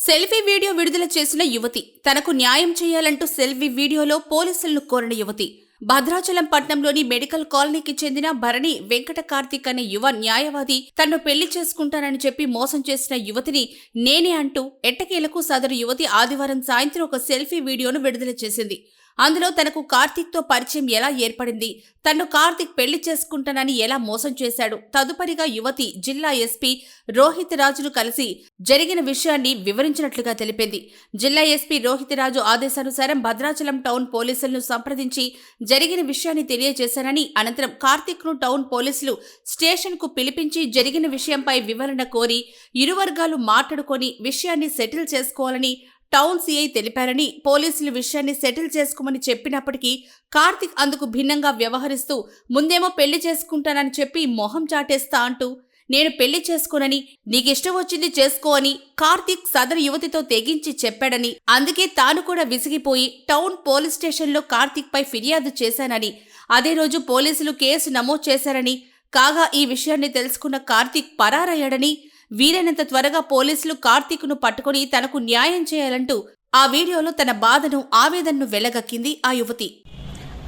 Selfie video విడుదల చేసిన యువతి. తనకు న్యాయం చేయాలంటూ సెల్ఫీ వీడియోలో పోలీసులను కోరిన యువతి. భద్రాచలం పట్నంలోని మెడికల్ కాలనీకి చెందిన భరణి వెంకట కార్తిక్ అనే యువ న్యాయవాది తన్ను పెళ్ళి చేసుకుంటానని చెప్పి మోసం చేసిన యువతిని నేనే అంటూ ఎట్టకేలకు సదరు యువతి ఆదివారం సాయంత్రం ఒక సెల్ఫీ వీడియోను విడుదల చేసింది. అందులో తనకు కార్తిక్తో పరిచయం ఎలా ఏర్పడింది? తను కార్తీక్ పెళ్ళి చేసుకుంటానని ఎలా మోసం చేశాడు? తదుపరిగా యువతి జిల్లా ఎస్పీ రోహిత్ రాజును కలిసి జరిగిన విషయాన్ని వివరించినట్లుగా తెలిపింది. జిల్లా ఎస్పీ రోహిత్ రాజు ఆదేశానుసారం భద్రాచలం టౌన్ పోలీసులను సంప్రదించి జరిగిన విషయాన్ని తెలియజేశానని అనంతరం కార్తీక్ను టౌన్ పోలీసులు స్టేషన్కు పిలిపించి జరిగిన విషయంపై వివరణ కోరి ఇరు వర్గాలు మాట్లాడుకొని విషయాన్ని సెటిల్ చేసుకోవాలని టౌన్ సీఐ తెలిపారని పోలీసులు విషయాన్ని సెటిల్ చేసుకోమని చెప్పినప్పటికీ కార్తిక్ అందుకు భిన్నంగా వ్యవహరిస్తూ ముందేమో పెళ్ళి చేసుకుంటానని చెప్పి మొహం చాటేస్తా అంటూ నేను పెళ్ళి చేసుకోనని నీకిష్టం వచ్చింది చేసుకో అని కార్తీక్ సదరు యువతితో తెగించి చెప్పాడని. అందుకే తాను కూడా విసిగిపోయి టౌన్ పోలీస్ స్టేషన్లో కార్తీక్ పై ఫిర్యాదు చేశానని అదే రోజు పోలీసులు కేసు నమోదు చేశారని కాగా ఈ విషయాన్ని తెలుసుకున్న కార్తీక్ పరారయ్యాడని వీలైనంత త్వరగా పోలీసులు కార్తీక్ను పట్టుకుని తనకు న్యాయం చేయాలంటూ ఆ వీడియోలో తన బాధను ఆవేదనను వెలగక్కింది ఆ యువతి.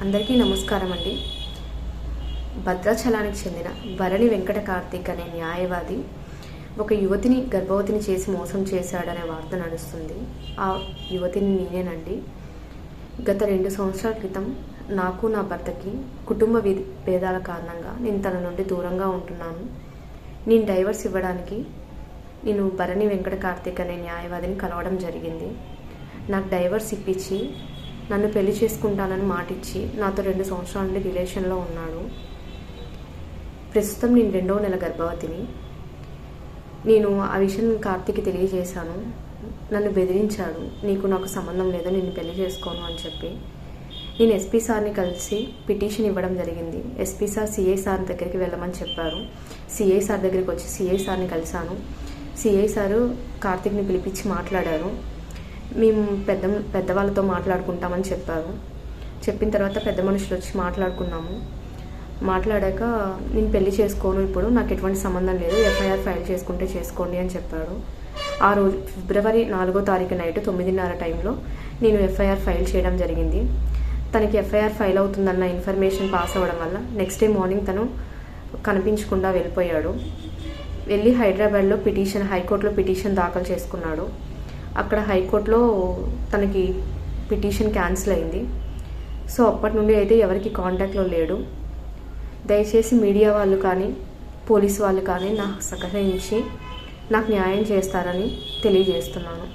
అందరికీ నమస్కారం అండి. భద్రాచలానికి చెందిన భరణి వెంకట కార్తీక్ అనే న్యాయవాది ఒక యువతిని గర్భవతిని చేసి మోసం చేశాడనే వార్త నడుస్తుంది. ఆ యువతిని నేనేనండి. గత రెండు సంవత్సరాల క్రితం నాకు నా భర్తకి కుటుంబ భేదాల కారణంగా నేను తన నుండి దూరంగా ఉంటున్నాను. నేను డైవర్స్ ఇవ్వడానికి నేను భరణి వెంకట కార్తీక్ అనే న్యాయవాదిని కలవడం జరిగింది. నాకు డైవర్స్ ఇప్పించి నన్ను పెళ్ళి చేసుకుంటానని మాటిచ్చి నాతో రెండు సంవత్సరాల నుండి రిలేషన్లో ఉన్నాడు. ప్రస్తుతం నేను రెండవ నెల గర్భవతిని. నేను ఆ విషయం కార్తీక్ తెలియజేశాను. నన్ను బెదిరించాడు. నీకు నాకు సంబంధం లేదు నేను పెళ్ళి చేసుకోను అని చెప్పి. నేను ఎస్పీ సార్ని కలిసి పిటిషన్ ఇవ్వడం జరిగింది. ఎస్పీ సార్ సిఐ సార్ దగ్గరికి వెళ్ళమని చెప్పారు. సిఐ సార్ దగ్గరికి వచ్చి సిఐ సార్ని కలిశాను. సిఐ సారు కార్తీక్ని పిలిపించి మాట్లాడారు. మేము పెద్ద పెద్దవాళ్ళతో మాట్లాడుకుంటామని చెప్పారు. చెప్పిన తర్వాత పెద్ద మనుషులు వచ్చి మాట్లాడుకున్నాము. మాట్లాడాక నేను పెళ్ళి చేసుకోను ఇప్పుడు నాకు ఎటువంటి సంబంధం లేదు ఎఫ్ఐఆర్ ఫైల్ చేసుకుంటే చేసుకోండి అని చెప్పారు. ఆ రోజు ఫిబ్రవరి నాలుగో తారీఖు నైట్ తొమ్మిదిన్నర టైంలో నేను ఎఫ్ఐఆర్ ఫైల్ చేయడం జరిగింది. తనకి ఎఫ్ఐఆర్ ఫైల్ అవుతుందన్న ఇన్ఫర్మేషన్ పాస్ అవ్వడం వల్ల నెక్స్ట్ డే మార్నింగ్ తను కనిపించకుండా వెళ్ళిపోయాడు. వెళ్ళి హైదరాబాద్లో పిటిషన్ హైకోర్టులో పిటిషన్ దాఖలు చేసుకున్నాడు. అక్కడ హైకోర్టులో తనకి పిటిషన్ క్యాన్సిల్ అయింది. సో అప్పటి నుండి అయితే ఎవరికి కాంటాక్ట్లో లేడు. దయచేసి మీడియా వాళ్ళు కానీ పోలీస్ వాళ్ళు కానీ నాకు సహకరించి నాకు న్యాయం చేస్తారని తెలియజేస్తున్నాను.